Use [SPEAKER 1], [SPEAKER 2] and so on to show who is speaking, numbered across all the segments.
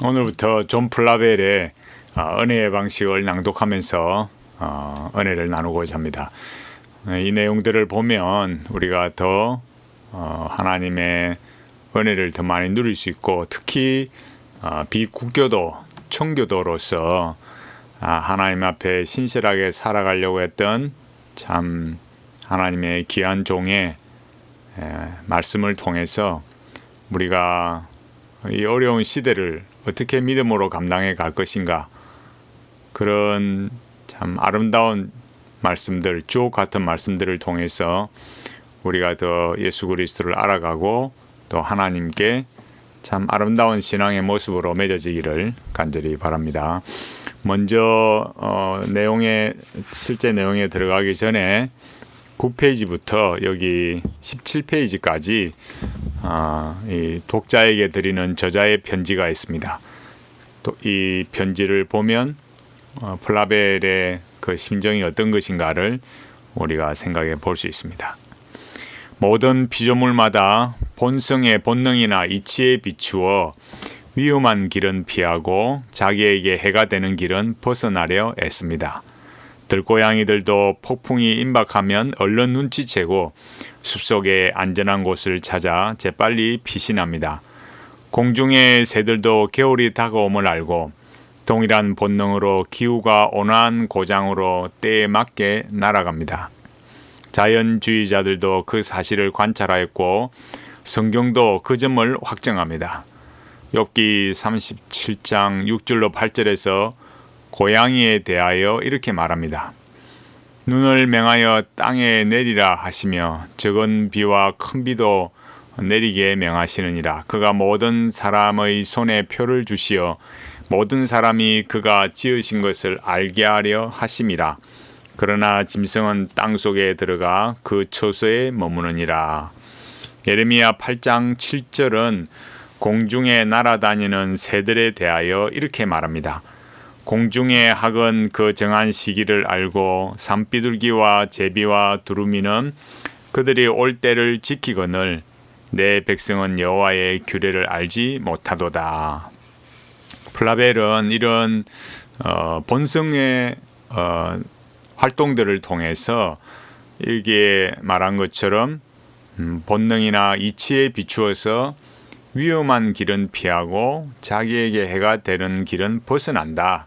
[SPEAKER 1] 오늘부터 존 플라벨의 어, 은혜의 방식을 낭독하면서 어, 은혜를 나누고자 합니다. 어, 이 내용들을 보면 우리가 더 어, 하나님의 은혜를 더 많이 누릴 수 있고 특히 어, 비국교도 청교도로서 아, 하나님 앞에 신실하게 살아가려고 했던 참 하나님의 귀한 종의 에, 말씀을 통해서 우리가 이 어려운 시대를 어떻게 믿음으로 감당해 갈 것인가 그런 참 아름다운 말씀들 주옥 같은 말씀들을 통해서 우리가 더 예수 그리스도를 알아가고 또 하나님께 참 아름다운 신앙의 모습으로 맺어지기를 간절히 바랍니다. 먼저 어, 내용에 실제 내용에 들어가기 전에 9페이지부터 여기 17페이지까지 아, 이 독자에게 드리는 저자의 편지가 있습니다. 또이 편지를 보면 어, 플라벨의 그 심정이 어떤 것인가를 우리가 생각해 볼 수 있습니다. 모든 피조물마다 본성의 본능이나 이치에 비추어 위험한 길은 피하고 자기에게 해가 되는 길은 벗어나려 애씁니다. 들고양이들도 폭풍이 임박하면 얼른 눈치채고 숲속의 안전한 곳을 찾아 재빨리 피신합니다. 공중의 새들도 겨울이 다가옴을 알고 동일한 본능으로 기후가 온화한 고장으로 때에 맞게 날아갑니다. 자연주의자들도 그 사실을 관찰하였고 성경도 그 점을 확정합니다. 욥기 37장 6절로 8절에서 고양이에 대하여 이렇게 말합니다. 눈을 맹하여 땅에 내리라 하시며 적은 비와 큰 비도 내리게 명하시느니라. 그가 모든 사람의 손에 표를 주시어 모든 사람이 그가 지으신 것을 알게 하려 하심이라. 그러나 짐승은 땅 속에 들어가 그 초소에 머무느니라. 예레미야 8장 7절은 공중에 날아다니는 새들에 대하여 이렇게 말합니다. 공중의 학은 그 정한 시기를 알고 산비둘기와 제비와 두루미는 그들이 올 때를 지키거늘 내 백성은 여호와의 규례를 알지 못하도다. 플라벨은 이런 어, 본성의 어, 활동들을 통해서 이게 말한 것처럼 음, 본능이나 이치에 비추어서 위험한 길은 피하고 자기에게 해가 되는 길은 벗어난다.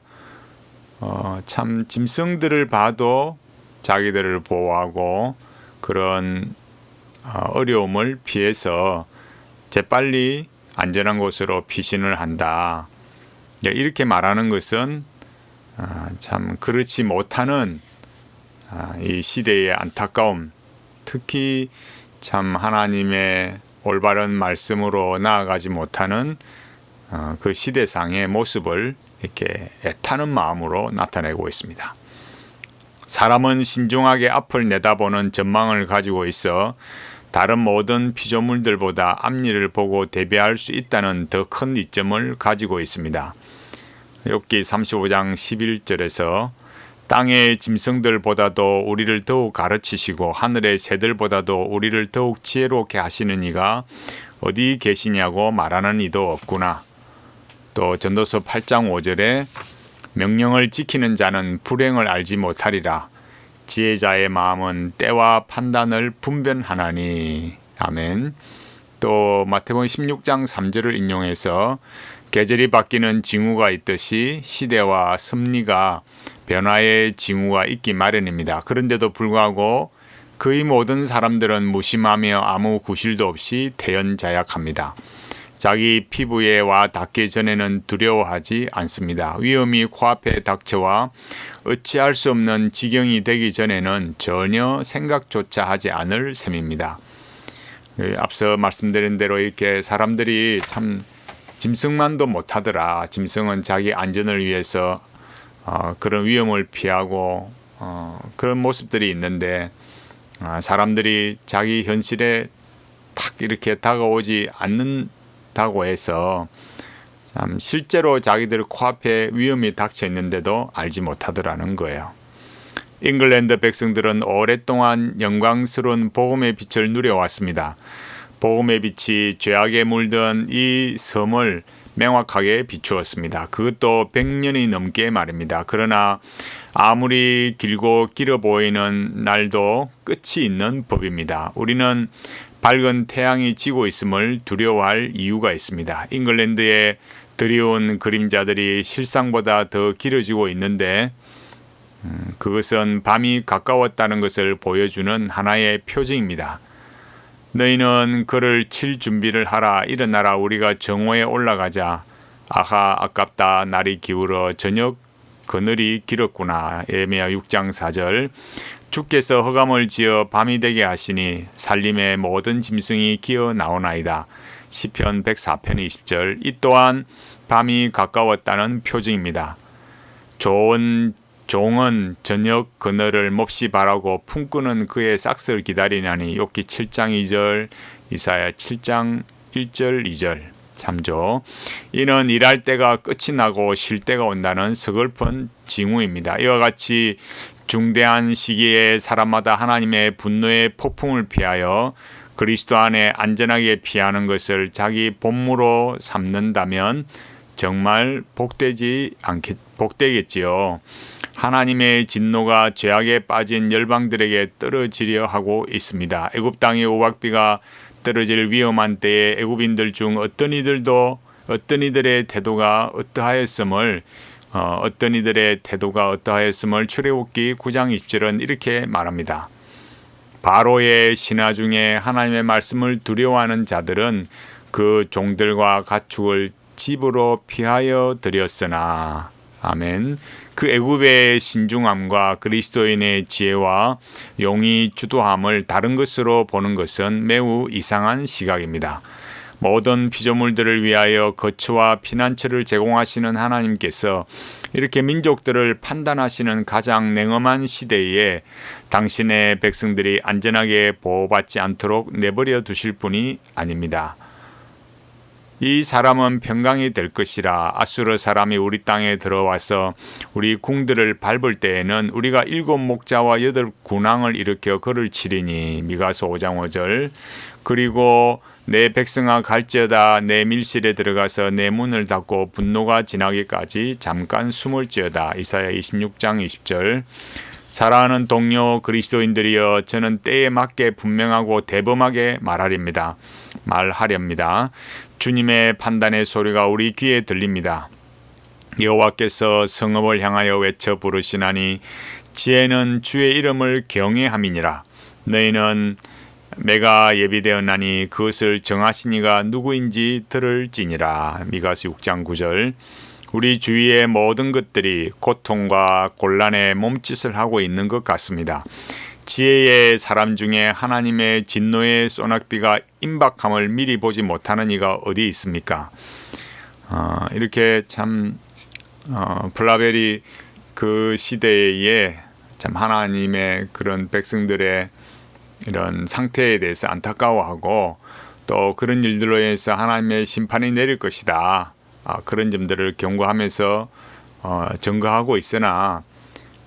[SPEAKER 1] 어, 참 짐승들을 봐도 자기들을 보호하고 그런 어, 어려움을 피해서 재빨리 안전한 곳으로 피신을 한다. 이렇게 말하는 것은 어, 참 그렇지 못하는 어, 이 시대의 안타까움, 특히 참 하나님의 올바른 말씀으로 나아가지 못하는 어, 그 시대상의 모습을 이렇게 애타는 마음으로 나타내고 있습니다. 사람은 신중하게 앞을 내다보는 전망을 가지고 있어 다른 모든 피조물들보다 앞일을 보고 대비할 수 있다는 더 큰 이점을 가지고 있습니다. 욥기 35장 11절에서 땅의 짐승들보다도 우리를 더욱 가르치시고 하늘의 새들보다도 우리를 더욱 지혜롭게 하시는 이가 어디 계시냐고 말하는 이도 없구나. 또 전도서 8장 5절에 명령을 지키는 자는 불행을 알지 못하리라. 지혜자의 마음은 때와 판단을 분별하나니. 아멘. 또 마태복음 16장 3절을 인용해서 계절이 바뀌는 징후가 있듯이 시대와 섭리가 변화의 징후가 있기 마련입니다. 그런데도 불구하고 거의 모든 사람들은 무심하며 아무 구실도 없이 태연자약합니다. 자기 피부에 와 닿기 전에는 두려워하지 않습니다. 위험이 코앞에 닥쳐와 어찌할 수 없는 지경이 되기 전에는 전혀 생각조차 하지 않을 셈입니다. 예, 앞서 말씀드린 대로 이렇게 사람들이 참 짐승만도 못하더라. 짐승은 자기 안전을 위해서 어, 그런 위험을 피하고 어, 그런 모습들이 있는데 어, 사람들이 자기 현실에 탁 이렇게 다가오지 않는 다고 해서 참 실제로 자기들 코앞에 위험이 닥쳐 있는데도 알지 못하더라는 거예요. 잉글랜드 백성들은 오랫동안 영광스러운 복음의 빛을 누려왔습니다. 복음의 빛이 죄악에 물든 이 섬을 명확하게 비추었습니다. 그것도 100년이 넘게 말입니다. 그러나 아무리 길고 길어 보이는 날도 끝이 있는 법입니다. 우리는 밝은 태양이 지고 있음을 두려워할 이유가 있습니다. 잉글랜드의 드리운 그림자들이 실상보다 더 길어지고 있는데 음, 그것은 밤이 가까웠다는 것을 보여주는 하나의 표징입니다. 너희는 그를 칠 준비를 하라 일어나라 우리가 정오에 올라가자 아하 아깝다 날이 기울어 저녁 그늘이 길었구나 예미야 6장 4절 주께서 허감을 지어 밤이 되게 하시니 살림의 모든 짐승이 기어 나오나이다. 시편 104편 20절. 이 또한 밤이 가까웠다는 표징입니다. 좋은 종은 저녁 그늘을 몹시 바라고 품꾸는 그의 싹스를 기다리나니 욥기 7장 2절 이사야 7장 1절 2절. 참조. 이는 일할 때가 끝이 나고 쉴 때가 온다는 서글픈 징후입니다. 이와 같이 중대한 시기에 사람마다 하나님의 분노의 폭풍을 피하여 그리스도 안에 안전하게 피하는 것을 자기 본무로 삼는다면 정말 복되지 않겠 복되겠지요. 하나님의 진노가 죄악에 빠진 열방들에게 떨어지려 하고 있습니다. 애굽 땅의 오박비가 떨어질 위험한 때에 애굽인들 중 어떤 이들도 어떤 이들의 태도가 어떠하였음을 어, 어떤 이들의 태도가 어떠하였음을 출애굽기 9장 20절은 이렇게 말합니다. 바로의 신하 중에 하나님의 말씀을 두려워하는 자들은 그 종들과 가축을 집으로 피하여 드렸으나 아멘. 그 애굽의 신중함과 그리스도인의 지혜와 용이 주도함을 다른 것으로 보는 것은 매우 이상한 시각입니다. 모든 피조물들을 위하여 거처와 피난처를 제공하시는 하나님께서 이렇게 민족들을 판단하시는 가장 냉엄한 시대에 당신의 백성들이 안전하게 보호받지 않도록 내버려 두실 분이 아닙니다. 이 사람은 평강이 될 것이라 아수르 사람이 우리 땅에 들어와서 우리 궁들을 밟을 때에는 우리가 일곱 목자와 여덟 군왕을 일으켜 그를 치리니 미가서 5장 5절 그리고 내 백성아 갈지어다 내 밀실에 들어가서 내 문을 닫고 분노가 지나기까지 잠깐 숨을지어다 이사야 26장 20절 사랑하는 동료 그리스도인들이여 저는 때에 맞게 분명하고 대범하게 말하렵니다. 말하렵니다. 주님의 판단의 소리가 우리 귀에 들립니다. 여호와께서 성읍을 향하여 외쳐 부르시나니 지혜는 주의 이름을 경외함이니라. 너희는 매가 예비되었나니 그것을 정하시니가 누구인지 들을지니라. 미가스 6장 9절. 우리 주위의 모든 것들이 고통과 곤란의 몸짓을 하고 있는 것 같습니다. 지혜의 사람 중에 하나님의 진노의 소낙비가 임박함을 미리 보지 못하는 이가 어디 있습니까? 어, 이렇게 참 어, 블라벨이 그 시대에 참 하나님의 그런 백성들의 이런 상태에 대해서 안타까워하고 또 그런 일들로 인해서 하나님의 심판이 내릴 것이다. 아, 그런 점들을 경고하면서 어, 증거하고 있으나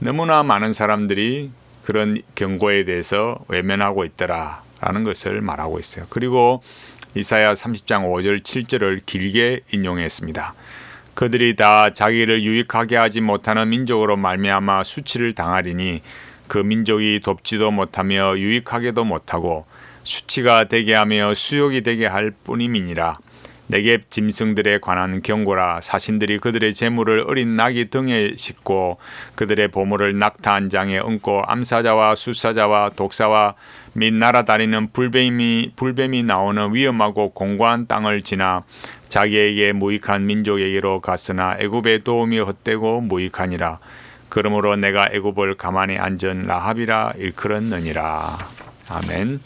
[SPEAKER 1] 너무나 많은 사람들이 그런 경고에 대해서 외면하고 있더라라는 것을 말하고 있어요. 그리고 이사야 30장 5절 7절을 길게 인용했습니다. 그들이 다 자기를 유익하게 하지 못하는 민족으로 말미암아 수치를 당하리니 그 민족이 돕지도 못하며 유익하게도 못하고 수치가 되게 하며 수욕이 되게 할 뿐임이니라. 내게 짐승들에 관한 경고라 사신들이 그들의 재물을 어린 낙이 등에 싣고 그들의 보물을 낙타 한 장에 얹고 암사자와 수사자와 독사와 및 날아다니는 불뱀이 불뱀이 나오는 위험하고 공고한 땅을 지나 자기에게 무익한 민족에게로 갔으나 애굽의 도움이 헛되고 무익하니라 그러므로 내가 애굽을 가만히 앉은 라합이라 일컬었느니라 아멘.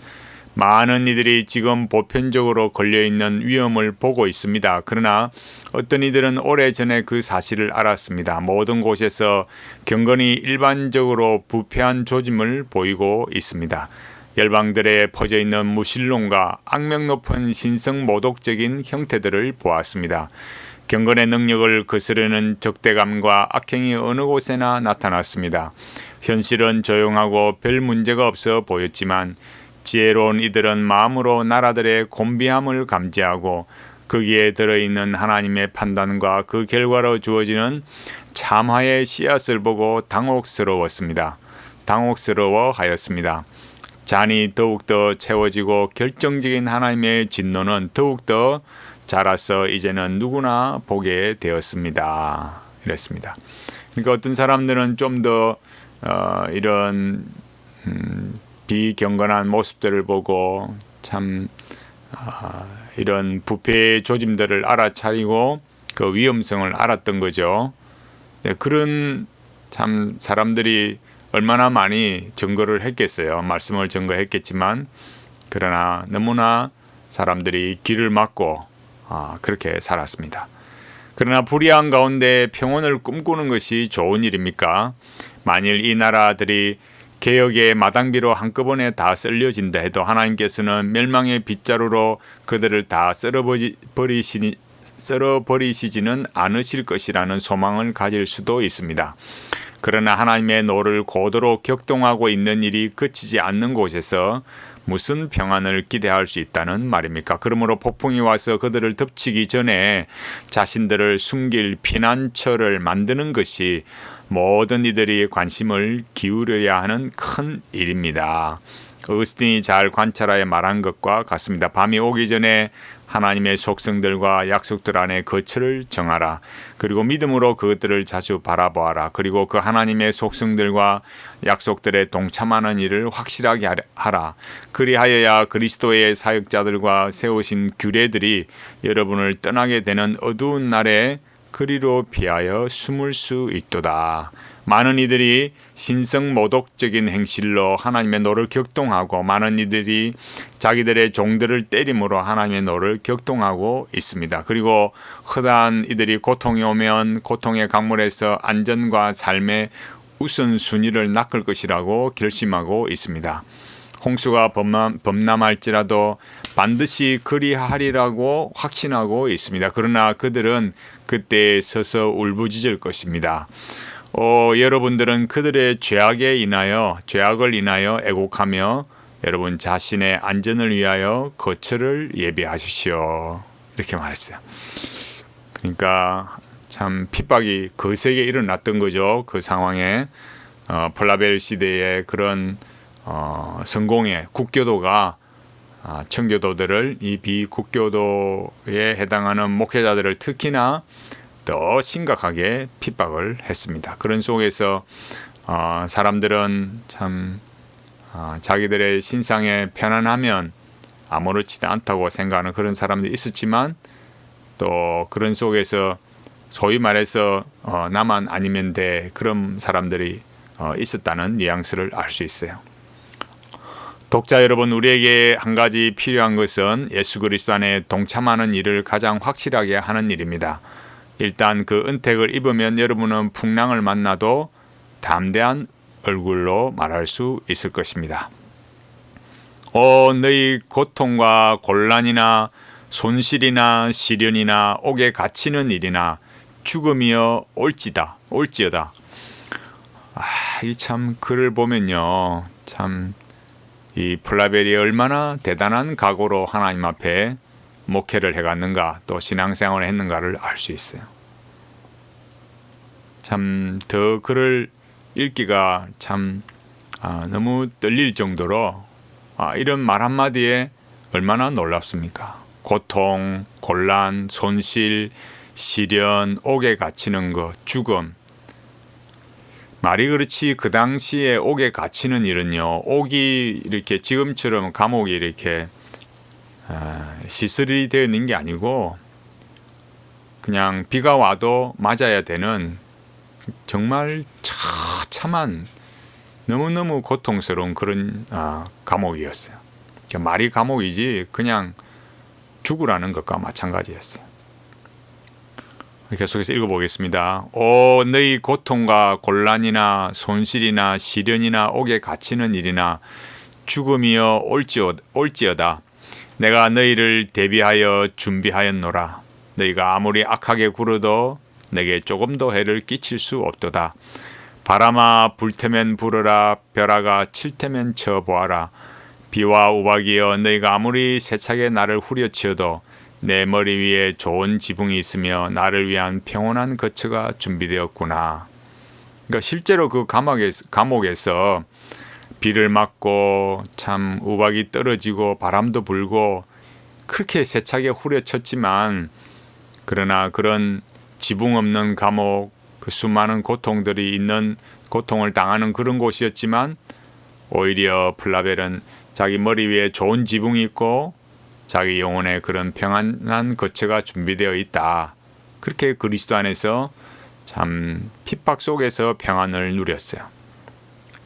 [SPEAKER 1] 많은 이들이 지금 보편적으로 걸려있는 위험을 보고 있습니다. 그러나 어떤 이들은 오래전에 그 사실을 알았습니다. 모든 곳에서 경건이 일반적으로 부패한 조짐을 보이고 있습니다. 열방들에 퍼져 있는 무신론과 악명 높은 신성 모독적인 형태들을 보았습니다. 경건의 능력을 거스르는 적대감과 악행이 어느 곳에나 나타났습니다. 현실은 조용하고 별 문제가 없어 보였지만 지혜로운 이들은 마음으로 나라들의 곤비함을 감지하고 거기에 들어있는 하나님의 판단과 그 결과로 주어지는 참화의 씨앗을 보고 당혹스러웠습니다. 당혹스러워 하였습니다. 잔이 더욱더 채워지고 결정적인 하나님의 진노는 더욱더 자라서 이제는 누구나 보게 되었습니다. 이랬습니다. 그러니까 어떤 사람들은 좀더 어, 이런 음, 비경건한 모습들을 보고 참 아, 이런 부패 조짐들을 알아차리고 그 위험성을 알았던 거죠. 네, 그런 참 사람들이 얼마나 많이 증거를 했겠어요. 말씀을 증거했겠지만 그러나 너무나 사람들이 길을 막고 아, 그렇게 살았습니다. 그러나 불의한 가운데 평온을 꿈꾸는 것이 좋은 일입니까? 만일 이 나라들이 개혁의 마당비로 한꺼번에 다 썰려진다 해도 하나님께서는 멸망의 빗자루로 그들을 다 썰어버리시니 썰어버리시지는 않으실 것이라는 소망을 가질 수도 있습니다. 그러나 하나님의 노를 고도로 격동하고 있는 일이 그치지 않는 곳에서 무슨 평안을 기대할 수 있다는 말입니까? 그러므로 폭풍이 와서 그들을 덮치기 전에 자신들을 숨길 피난처를 만드는 것이 모든 이들이 관심을 기울여야 하는 큰 일입니다. 어스틴이 잘 관찰하여 말한 것과 같습니다. 밤이 오기 전에 하나님의 속성들과 약속들 안에 거처를 정하라. 그리고 믿음으로 그것들을 자주 바라보아라. 그리고 그 하나님의 속성들과 약속들에 동참하는 일을 확실하게 하라. 그리하여야 그리스도의 사역자들과 세우신 규례들이 여러분을 떠나게 되는 어두운 날에 그리로 피하여 숨을 수 있도다. 많은 이들이 신성 모독적인 행실로 하나님의 노를 격동하고 많은 이들이 자기들의 종들을 때림으로 하나님의 노를 격동하고 있습니다. 그리고 허다한 이들이 고통이 오면 고통의 강물에서 안전과 삶의 우선순위를 낚을 것이라고 결심하고 있습니다. 홍수가 범람, 범람할지라도 반드시 그리하리라고 확신하고 있습니다. 그러나 그들은 그때 서서 울부짖을 것입니다. 어, 여러분들은 그들의 죄악에 인하여 죄악을 인하여 애곡하며 여러분 자신의 안전을 위하여 거처를 예비하십시오. 이렇게 말했어요. 그러니까 참 핍박이 거세게 일어났던 거죠. 그 상황에 어, 플라벨 시대의 그런 어, 성공의 국교도가 아, 청교도들을 이 비국교도에 해당하는 목회자들을 특히나 더 심각하게 핍박을 했습니다. 그런 속에서 어, 사람들은 참 어, 자기들의 신상에 편안하면 아무렇지도 않다고 생각하는 그런 사람들이 있었지만 또 그런 속에서 소위 말해서 어, 나만 아니면 돼 그런 사람들이 어, 있었다는 뉘앙스를 알 수 있어요. 독자 여러분, 우리에게 한 가지 필요한 것은 예수 그리스도 안에 동참하는 일을 가장 확실하게 하는 일입니다. 일단 그 은택을 입으면 여러분은 풍랑을 만나도 담대한 얼굴로 말할 수 있을 것입니다. 오, 너희 고통과 곤란이나 손실이나 시련이나 옥에 갇히는 일이나 죽음이여 올지다, 올지어다. 아, 이 참 글을 보면요. 참 이 플라벨이 얼마나 대단한 각오로 하나님 앞에 목회를 해갔는가 또 신앙생활을 했는가를 알 수 있어요. 참 더 글을 읽기가 참 아, 너무 떨릴 정도로 아, 이런 말 한마디에 얼마나 놀랍습니까? 고통, 곤란, 손실, 시련, 옥에 갇히는 것, 죽음. 말이 그렇지 그 당시에 옥에 갇히는 일은요. 옥이 이렇게 지금처럼 감옥이 이렇게 아, 시설이 되어 있는 게 아니고 그냥 비가 와도 맞아야 되는 정말 처참한 너무너무 고통스러운 그런 아, 감옥이었어요. 말이 감옥이지 그냥 죽으라는 것과 마찬가지였어요. 계속해서 읽어보겠습니다. 오 너희 고통과 곤란이나 손실이나 시련이나 옥에 갇히는 일이나 죽음이여 올지어, 올지어다. 내가 너희를 대비하여 준비하였노라. 너희가 아무리 악하게 굴어도 내게 조금도 해를 끼칠 수 없도다. 바람아 불테면 불어라 벼라가 칠테면 쳐 보아라. 비와 우박이여 너희가 아무리 세차게 나를 후려치어도 내 머리 위에 좋은 지붕이 있으며 나를 위한 평온한 거처가 준비되었구나. 그러니까 실제로 그 감옥에서, 감옥에서 비를 맞고 참 우박이 떨어지고 바람도 불고 그렇게 세차게 후려쳤지만 그러나 그런 지붕 없는 감옥 그 수많은 고통들이 있는 고통을 당하는 그런 곳이었지만 오히려 플라벨은 자기 머리 위에 좋은 지붕이 있고 자기 영혼에 그런 평안한 거처가 준비되어 있다. 그렇게 그리스도 안에서 참 핍박 속에서 평안을 누렸어요.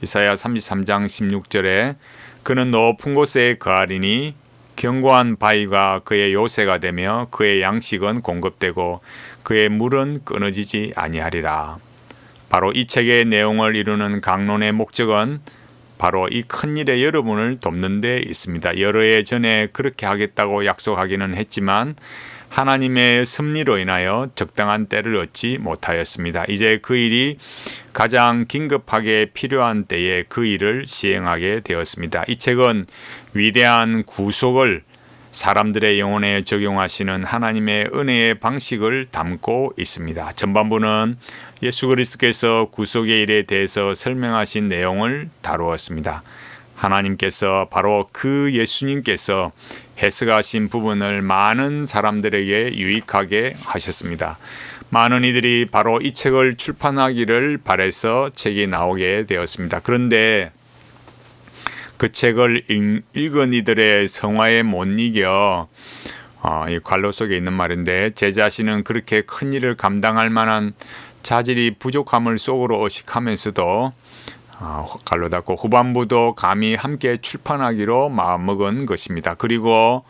[SPEAKER 1] 이사야 33장 16절에 그는 높은 곳에 거하리니 견고한 바위가 그의 요새가 되며 그의 양식은 공급되고 그의 물은 끊어지지 아니하리라. 바로 이 책의 내용을 이루는 강론의 목적은 바로 이 큰 일에 여러분을 돕는 데 있습니다. 여러 해 전에 그렇게 하겠다고 약속하기는 했지만 하나님의 섭리로 인하여 적당한 때를 얻지 못하였습니다. 이제 그 일이 가장 긴급하게 필요한 때에 그 일을 시행하게 되었습니다. 이 책은 위대한 구속을 사람들의 영혼에 적용하시는 하나님의 은혜의 방식을 담고 있습니다. 전반부는 예수 그리스도께서 구속의 일에 대해서 설명하신 내용을 다루었습니다. 하나님께서 바로 그 예수님께서 해석하신 부분을 많은 사람들에게 유익하게 하셨습니다. 많은 이들이 바로 이 책을 출판하기를 바래서 책이 나오게 되었습니다. 그런데 그 책을 읽은 이들의 성화에 못 이겨 어, 이 관로 속에 있는 말인데 제 자신은 그렇게 큰 일을 감당할 만한 자질이 부족함을 속으로 의식하면서도 어, 갈로 닫고 후반부도 감히 함께 출판하기로 마음먹은 것입니다. 그리고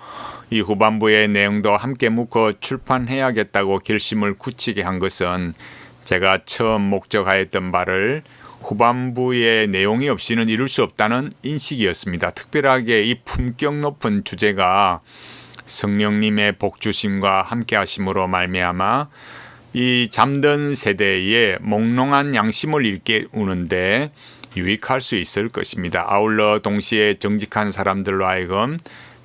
[SPEAKER 1] 이 후반부의 내용도 함께 묶어 출판해야겠다고 결심을 굳히게 한 것은 제가 처음 목적하였던 바를 후반부의 내용이 없이는 이룰 수 없다는 인식이었습니다. 특별하게 이 품격 높은 주제가 성령님의 복주심과 함께 하심으로 말미암아 이 잠든 세대에 몽롱한 양심을 일깨우는데 유익할 수 있을 것입니다. 아울러 동시에 정직한 사람들로 하여금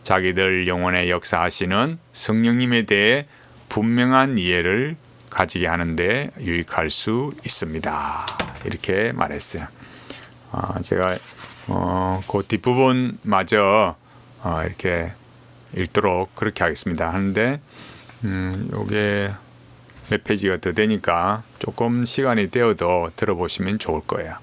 [SPEAKER 1] 자기들 영혼의 역사하시는 성령님에 대해 분명한 이해를 가지게 하는데 유익할 수 있습니다. 이렇게 말했어요. 어, 제가 어, 그 뒷부분마저 어, 이렇게 읽도록 그렇게 하겠습니다. 하는데 음, 요게 몇 페이지가 더 되니까 조금 시간이 되어도 들어보시면 좋을 거예요.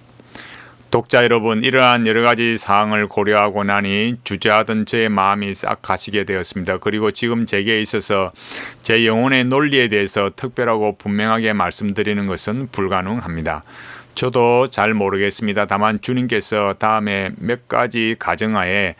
[SPEAKER 1] 독자 여러분, 이러한 여러 가지 사항을 고려하고 나니 주저하던 제 마음이 싹 가시게 되었습니다. 그리고 지금 제게 있어서 제 영혼의 논리에 대해서 특별하고 분명하게 말씀드리는 것은 불가능합니다. 저도 잘 모르겠습니다. 다만 주님께서 다음에 몇 가지 가정하에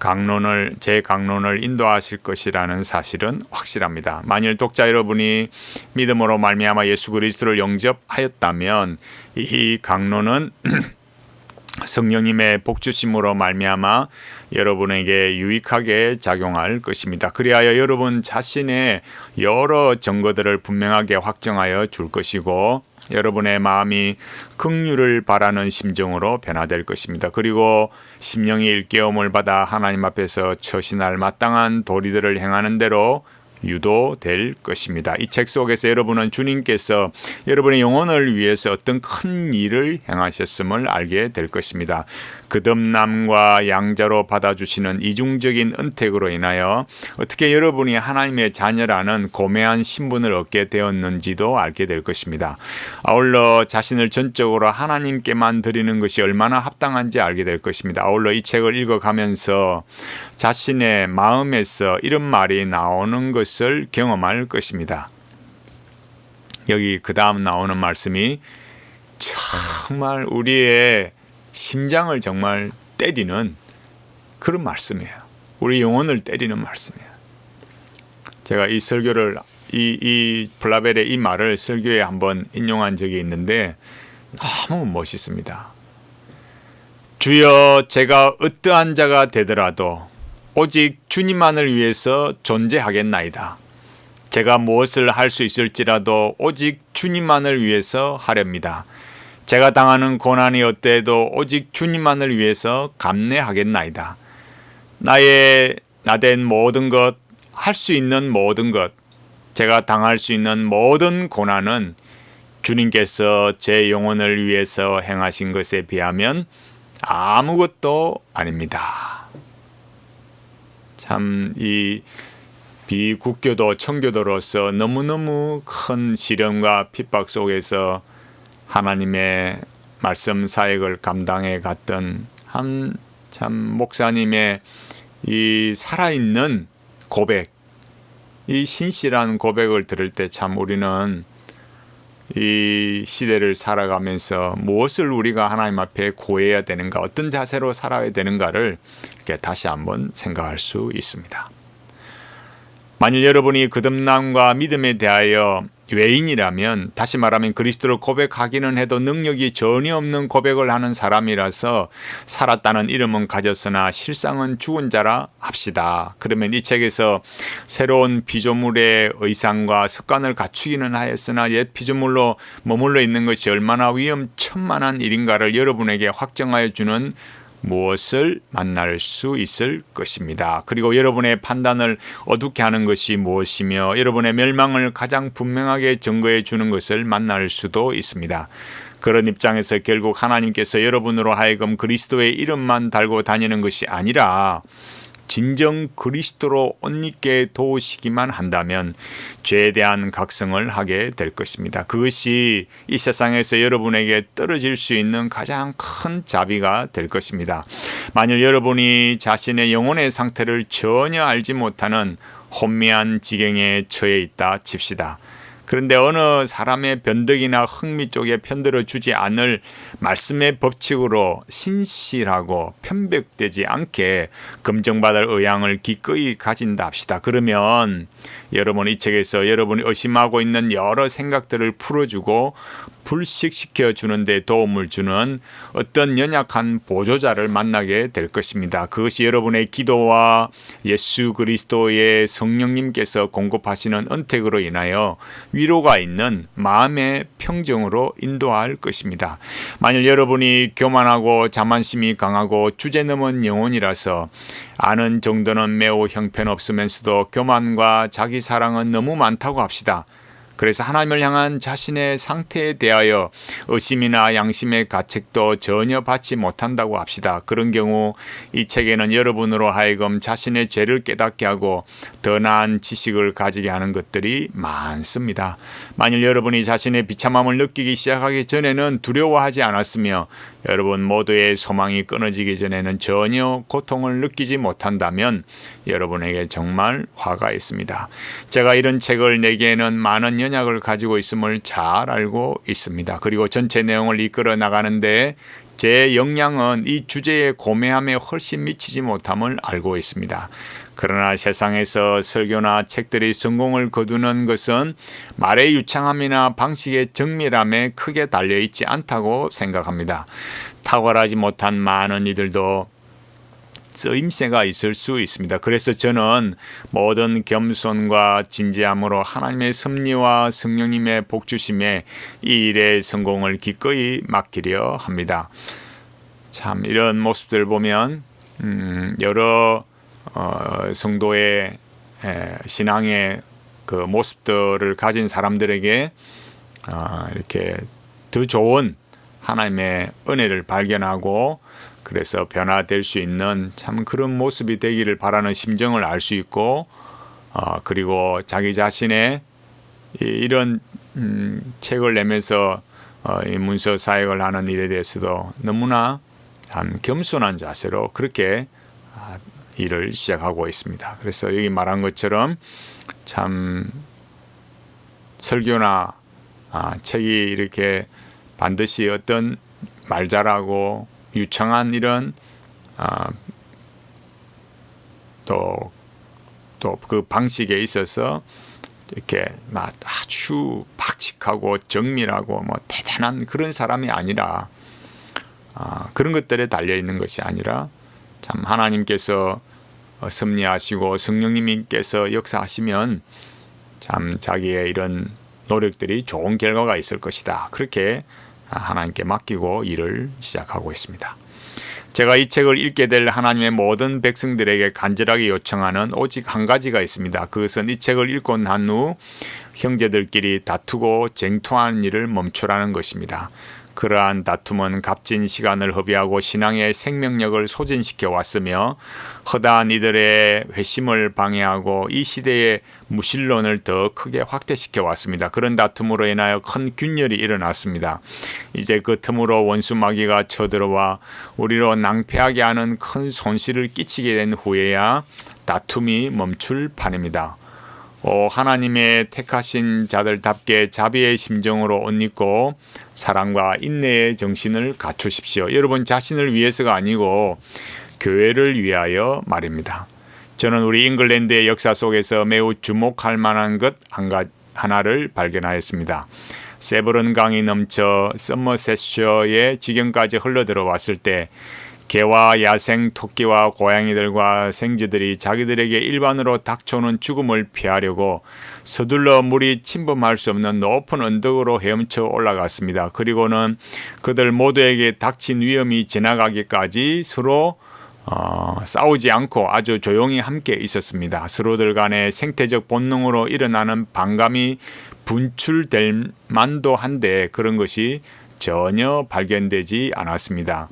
[SPEAKER 1] 강론을 제 강론을 인도하실 것이라는 사실은 확실합니다. 만일 독자 여러분이 믿음으로 말미암아 예수 그리스도를 영접하였다면 이 강론은 성령님의 복주심으로 말미암아 여러분에게 유익하게 작용할 것입니다. 그리하여 여러분 자신의 여러 증거들을 분명하게 확정하여 줄 것이고 여러분의 마음이 긍휼을 바라는 심정으로 변화될 것입니다. 그리고 심령이 일깨움을 받아 하나님 앞에서 처신할 마땅한 도리들을 행하는 대로 유도될 것입니다. 이 책 속에서 여러분은 주님께서 여러분의 영혼을 위해서 어떤 큰 일을 행하셨음을 알게 될 것입니다. 그덤남과 양자로 받아주시는 이중적인 은택으로 인하여 어떻게 여러분이 하나님의 자녀라는 고매한 신분을 얻게 되었는지도 알게 될 것입니다. 아울러 자신을 전적으로 하나님께만 드리는 것이 얼마나 합당한지 알게 될 것입니다. 아울러 이 책을 읽어가면서 자신의 마음에서 이런 말이 나오는 것을 경험할 것입니다. 여기 그 다음 나오는 말씀이 정말 우리의 심장을 정말 때리는 그런 말씀이에요. 우리 영혼을 때리는 말씀이에요. 제가 이 설교를 이, 이 블라벨의 이 말을 설교에 한번 인용한 적이 있는데 너무 멋있습니다. 주여 제가 어떠한 자가 되더라도 오직 주님만을 위해서 존재하겠나이다. 제가 무엇을 할 수 있을지라도 오직 주님만을 위해서 하렵니다. 제가 당하는 고난이 어때도 오직 주님만을 위해서 감내하겠나이다. 나의 나된 모든 것 할 수 있는 모든 것, 제가 당할 수 있는 모든 고난은 주님께서 제 영혼을 위해서 행하신 것에 비하면 아무것도 아닙니다. 참 이 비국교도 청교도로서 너무너무 큰 시련과 핍박 속에서 하나님의 말씀 사역을 감당해 갔던 한 참 목사님의 이 살아있는 고백, 이 신실한 고백을 들을 때 참 우리는 이 시대를 살아가면서 무엇을 우리가 하나님 앞에 구해야 되는가, 어떤 자세로 살아야 되는가를 이렇게 다시 한번 생각할 수 있습니다. 만일 여러분이 거듭남과 믿음에 대하여 외인이라면 다시 말하면 그리스도를 고백하기는 해도 능력이 전혀 없는 고백을 하는 사람이라서 살았다는 이름은 가졌으나 실상은 죽은 자라 합시다. 그러면 이 책에서 새로운 피조물의 의상과 습관을 갖추기는 하였으나 옛 피조물로 머물러 있는 것이 얼마나 위험천만한 일인가를 여러분에게 확정하여 주는 무엇을 만날 수 있을 것입니다. 그리고 여러분의 판단을 어둡게 하는 것이 무엇이며 여러분의 멸망을 가장 분명하게 증거해 주는 것을 만날 수도 있습니다. 그런 입장에서 결국 하나님께서 여러분으로 하여금 그리스도의 이름만 달고 다니는 것이 아니라 진정 그리스도로 옷 입게 도우시기만 한다면 죄에 대한 각성을 하게 될 것입니다. 그것이 이 세상에서 여러분에게 떨어질 수 있는 가장 큰 자비가 될 것입니다. 만일 여러분이 자신의 영혼의 상태를 전혀 알지 못하는 혼미한 지경에 처해 있다 칩시다. 그런데 어느 사람의 변덕이나 흥미 쪽에 편들어 주지 않을 말씀의 법칙으로 신실하고 편백되지 않게 검증받을 의향을 기꺼이 가진다 합시다. 그러면 여러분 이 책에서 여러분이 의심하고 있는 여러 생각들을 풀어주고 불식시켜 주는데 도움을 주는 어떤 연약한 보조자를 만나게 될 것입니다. 그것이 여러분의 기도와 예수 그리스도의 성령님께서 공급하시는 은택으로 인하여 위로가 있는 마음의 평정으로 인도할 것입니다. 만일 여러분이 교만하고 자만심이 강하고 주제 넘은 영혼이라서 아는 정도는 매우 형편없으면서도 교만과 자기 사랑은 너무 많다고 합시다. 그래서 하나님을 향한 자신의 상태에 대하여 의심이나 양심의 가책도 전혀 받지 못한다고 합시다. 그런 경우 이 책에는 여러분으로 하여금 자신의 죄를 깨닫게 하고 더 나은 지식을 가지게 하는 것들이 많습니다. 만일 여러분이 자신의 비참함을 느끼기 시작하기 전에는 두려워하지 않았으며 여러분 모두의 소망이 끊어지기 전에는 전혀 고통을 느끼지 못한다면 여러분에게 정말 화가 있습니다. 제가 이런 책을 내기에는 많은 연약을 가지고 있음을 잘 알고 있습니다. 그리고 전체 내용을 이끌어 나가는데 제 역량은 이 주제의 고매함에 훨씬 미치지 못함을 알고 있습니다. 그러나 세상에서 설교나 책들이 성공을 거두는 것은 말의 유창함이나 방식의 정밀함에 크게 달려 있지 않다고 생각합니다. 탁월하지 못한 많은 이들도 쓰임새가 있을 수 있습니다. 그래서 저는 모든 겸손과 진지함으로 하나님의 섭리와 성령님의 복주심에 이 일의 성공을 기꺼이 맡기려 합니다. 참 이런 모습들 보면 음, 여러 어, 성도의 에, 신앙의 그 모습들을 가진 사람들에게 어, 이렇게 더 좋은 하나님의 은혜를 발견하고 그래서 변화될 수 있는 참 그런 모습이 되기를 바라는 심정을 알 수 있고 어, 그리고 자기 자신의 이런 음, 책을 내면서 문서 사역을 하는 일에 대해서도 너무나 참 겸손한 자세로 그렇게 아, 일을 시작하고 있습니다. 그래서 여기 말한 것처럼 참 설교나 아, 책이 이렇게 반드시 어떤 말 잘하고 유창한 이런 아, 또또 그 방식에 있어서 이렇게 막 아주 박식하고 정밀하고 뭐 대단한 그런 사람이 아니라 아, 그런 것들에 달려 있는 것이 아니라 참 하나님께서 섭리하시고 성령님께서 역사하시면 참 자기의 이런 노력들이 좋은 결과가 있을 것이다. 그렇게 하나님께 맡기고 일을 시작하고 있습니다. 제가 이 책을 읽게 될 하나님의 모든 백성들에게 간절하게 요청하는 오직 한 가지가 있습니다. 그것은 이 책을 읽고 난 후 형제들끼리 다투고 쟁투하는 일을 멈추라는 것입니다. 그러한 다툼은 값진 시간을 허비하고 신앙의 생명력을 소진시켜 왔으며 허다한 이들의 회심을 방해하고 이 시대의 무신론을 더 크게 확대시켜 왔습니다. 그런 다툼으로 인하여 큰 균열이 일어났습니다. 이제 그 틈으로 원수 마귀가 쳐들어와 우리로 낭패하게 하는 큰 손실을 끼치게 된 후에야 다툼이 멈출 판입니다. 오, 하나님의 택하신 자들답게 자비의 심정으로 옷 입고 사랑과 인내의 정신을 갖추십시오. 여러분 자신을 위해서가 아니고 교회를 위하여 말입니다. 저는 우리 잉글랜드의 역사 속에서 매우 주목할 만한 것 하나를 발견하였습니다. 세브른 강이 넘쳐 썸머셋셔의 지경까지 흘러들어왔을 때 개와 야생 토끼와 고양이들과 생쥐들이 자기들에게 일반으로 닥쳐오는 죽음을 피하려고 서둘러 물이 침범할 수 없는 높은 언덕으로 헤엄쳐 올라갔습니다. 그리고는 그들 모두에게 닥친 위험이 지나가기까지 서로 어, 싸우지 않고 아주 조용히 함께 있었습니다. 서로들 간의 생태적 본능으로 일어나는 반감이 분출될 만도 한데 그런 것이 전혀 발견되지 않았습니다.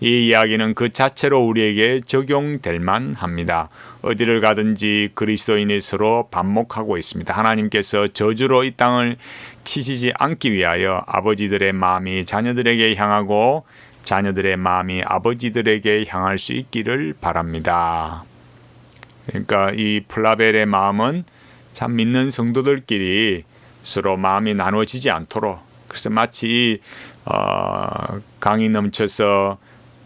[SPEAKER 1] 이 이야기는 그 자체로 우리에게 적용될 만합니다. 어디를 가든지 그리스도인이 서로 반목하고 있습니다. 하나님께서 저주로 이 땅을 치시지 않기 위하여 아버지들의 마음이 자녀들에게 향하고 자녀들의 마음이 아버지들에게 향할 수 있기를 바랍니다. 그러니까 이 플라벨의 마음은 참 믿는 성도들끼리 서로 마음이 나눠지지 않도록 그래서 마치 어, 강이 넘쳐서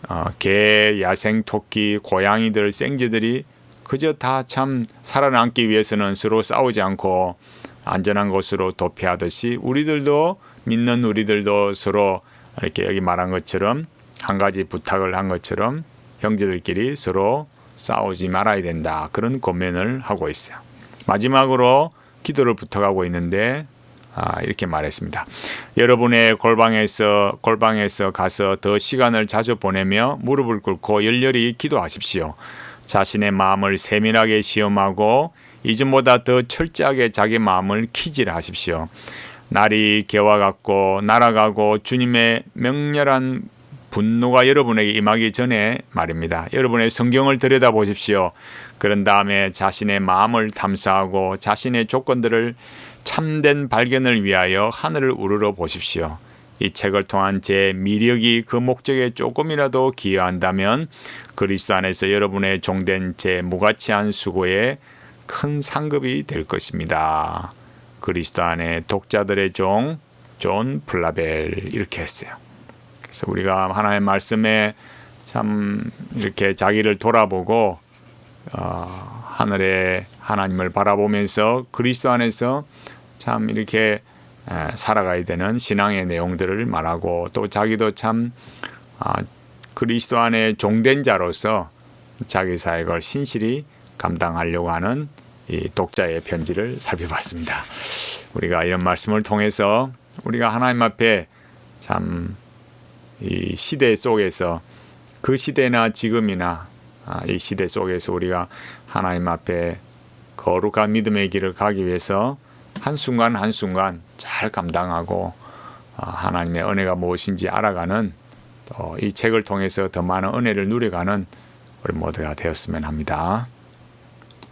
[SPEAKER 1] 어, 개, 야생 토끼, 고양이들, 생쥐들이 그저 다 참 살아남기 위해서는 서로 싸우지 않고 안전한 곳으로 도피하듯이 우리들도 믿는 우리들도 서로 이렇게 여기 말한 것처럼 한 가지 부탁을 한 것처럼 형제들끼리 서로 싸우지 말아야 된다. 그런 고면을 하고 있어요. 마지막으로 기도를 부탁하고 있는데 아, 이렇게 말했습니다. 여러분의 골방에서 골방에서 가서 더 시간을 자주 보내며 무릎을 꿇고 열렬히 기도하십시오. 자신의 마음을 세밀하게 시험하고 이전보다 더 철저하게 자기 마음을 키질하십시오. 날이 개와 같고 날아가고 주님의 명렬한 분노가 여러분에게 임하기 전에 말입니다. 여러분의 성경을 들여다 보십시오. 그런 다음에 자신의 마음을 탐사하고 자신의 조건들을 참된 발견을 위하여 하늘을 우러러 보십시오. 이 책을 통한 제 미력이 그 목적에 조금이라도 기여한다면 그리스도 안에서 여러분의 종된 제 무가치한 수고에 큰 상급이 될 것입니다. 그리스도 안에 독자들의 종, 존 플라벨 이렇게 했어요. 그래서 우리가 하나의 말씀에 참 이렇게 자기를 돌아보고 어, 하늘의 하나님을 바라보면서 그리스도 안에서 참 이렇게 살아가야 되는 신앙의 내용들을 말하고 또 자기도 참 아, 그리스도 안에 종된 자로서 자기 사역을 신실히 감당하려고 하는 이 독자의 편지를 살펴봤습니다. 우리가 이런 말씀을 통해서 우리가 하나님 앞에 참 이 시대 속에서 그 시대나 지금이나 아, 이 시대 속에서 우리가 하나님 앞에 거룩한 믿음의 길을 가기 위해서 한순간 한순간 잘 감당하고 어, 하나님의 은혜가 무엇인지 알아가는 이 책을 통해서 더 많은 은혜를 누려가는 우리 모두가 되었으면 합니다.